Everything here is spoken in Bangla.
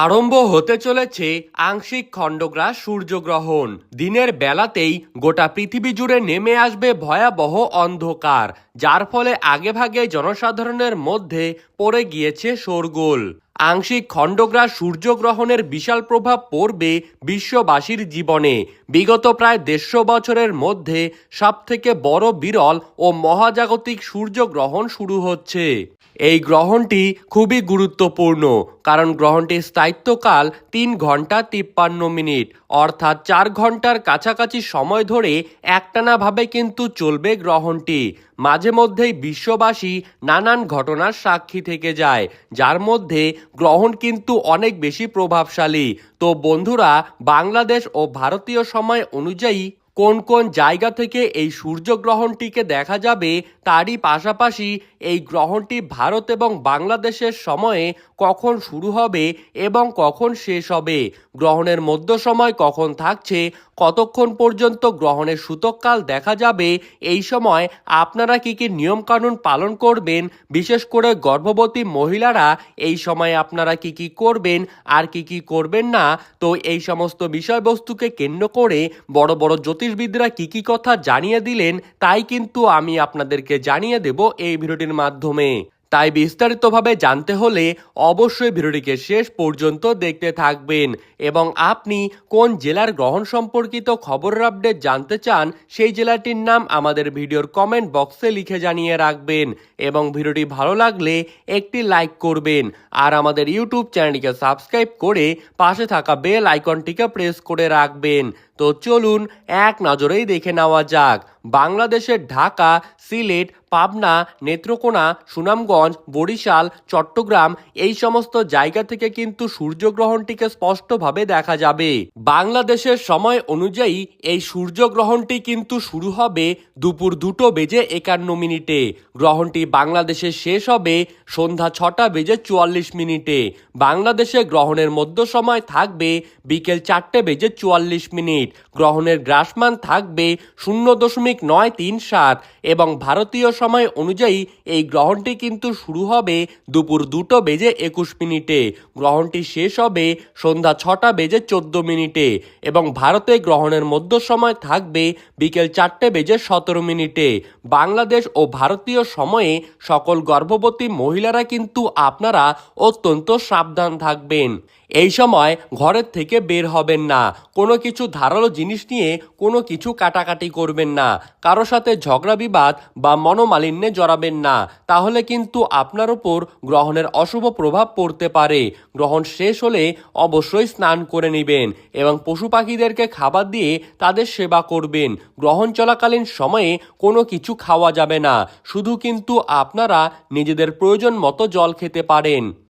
আরম্ভ হতে চলেছে আংশিক খণ্ডগ্রাস সূর্যগ্রহণ। দিনের বেলাতেই গোটা পৃথিবী জুড়ে নেমে আসবে ভয়াবহ অন্ধকার, যার ফলে আগেভাগে জনসাধারণের মধ্যে পড়ে গিয়েছে শোরগোল। আংশিক খণ্ডগ্রাস সূর্যগ্রহণের বিশাল প্রভাব পড়বে বিশ্ববাসীর জীবনে। বিগত প্রায় দেড়শো বছরের মধ্যে সবথেকে বড় বিরল ও মহাজাগতিক সূর্যগ্রহণ শুরু হচ্ছে। এই গ্রহণটি খুবই গুরুত্বপূর্ণ, কারণ গ্রহণটির স্থায়িত্বকাল তিন ঘণ্টা তিপ্পান্ন মিনিট, অর্থাৎ চার ঘণ্টার কাছাকাছি সময় ধরে একটানাভাবে কিন্তু চলবে গ্রহণটি। মাঝে মধ্যেই বিশ্ববাসী নানান ঘটনার সাক্ষী থেকে যায়, যার মধ্যে গ্রহণ কিন্তু অনেক বেশি প্রভাবশালী। তো বন্ধুরা, বাংলাদেশ ও ভারতীয় সময় অনুযায়ী কোন কোন জায়গা থেকে এই সূর্যগ্রহণটিকে দেখা যাবে তারই পাশাপাশি এই গ্রহণটি ভারত এবং বাংলাদেশের সময়ে কখন শুরু হবে এবং কখন শেষ হবে? গ্রহণের মধ্য সময় কখন থাকছে? কতক্ষণ পর্যন্ত গ্রহণের সূতককাল দেখা যাবে? এই সময় আপনারা কি কি নিয়মকানুন পালন করবেন? বিশেষ করে গর্ভবতী মহিলারা এই সময় আপনারা কি কি করবেন? আর কি কি করবেন না? তো এই সমস্ত বিষয়বস্তুকে কেন্দ্র করে বড় বড় জ্যোতিষবিদরা কি কি কথা জানিয়ে দিলেন, তাই কিন্তু আমি আপনাদেরকে জানিয়ে দেব এই ভিডিওটির মাধ্যমে। তাই বিস্তারিতভাবে জানতে হলে অবশ্যই ভিডিওটিকে শেষ পর্যন্ত দেখতে থাকবেন এবং আপনি কোন জেলার গ্রহণ সম্পর্কিত খবরের আপডেট জানতে চান, সেই জেলাটির নাম আমাদের ভিডিওর কমেন্ট বক্সে লিখে জানিয়ে রাখবেন এবং ভিডিওটি ভালো লাগলে একটি লাইক করবেন আর আমাদের ইউটিউব চ্যানেলটিকে সাবস্ক্রাইব করে পাশে থাকা বেল আইকনটিকে প্রেস করে রাখবেন। তো চলুন এক নজরেই দেখে নেওয়া যাক। বাংলাদেশের ঢাকা, সিলেট, পাবনা, নেত্রকোনা, সুনামগঞ্জ, বরিশাল, চট্টগ্রাম এই সমস্ত জায়গা থেকে কিন্তু সূর্যগ্রহণটিকে স্পষ্টভাবে দেখা যাবে। বাংলাদেশের সময় অনুযায়ী এই সূর্যগ্রহণটি কিন্তু শুরু হবে দুপুর দুটো বেজে একান্ন মিনিটে। গ্রহণটি বাংলাদেশে শেষ হবে সন্ধ্যা ছটা বেজে চুয়াল্লিশ মিনিটে। বাংলাদেশে গ্রহণের মধ্য সময় থাকবে বিকেল চারটে বেজে চুয়াল্লিশ মিনিট। গ্রহণের গ্রাসমান থাকবে শূন্য দশমিক নয় তিন সাত এবং ভারতীয় সময় অনুযায়ী এই গ্রহণটি কিন্তু শুরু হবে দুপুর দুটো বেজে একুশ মিনিটে। গ্রহণটি শেষ হবে সন্ধ্যা ছটা বেজে চোদ্দ মিনিটে এবং ভারতে গ্রহণের মধ্য সময় থাকবে বিকেল চারটে বেজে সতেরো মিনিটে। বাংলাদেশ ও ভারতীয় সময়ে সকল গর্ভবতী মহিলারা কিন্তু আপনারা অত্যন্ত সাবধান থাকবেন। এই সময় ঘরের থেকে বের হবেন না। কোনো কিছু ধারালো জিনিস নিয়ে কোনো কিছু কাটাকাটি করবেন না। কারও সাথে ঝগড়া বিবাদ বা মনোমালিন্যে জড়াবেন না। তাহলে কিন্তু আপনার ওপর গ্রহণের অশুভ প্রভাব পড়তে পারে। গ্রহণ শেষ হলে অবশ্যই স্নান করে নেবেন এবং পশু পাখিদেরকে খাবার দিয়ে তাদের সেবা করবেন। গ্রহণ চলাকালীন সময়ে কোনো কিছু খাওয়া যাবে না। শুধু কিন্তু আপনারা নিজেদের প্রয়োজন মতো জল খেতে পারেন।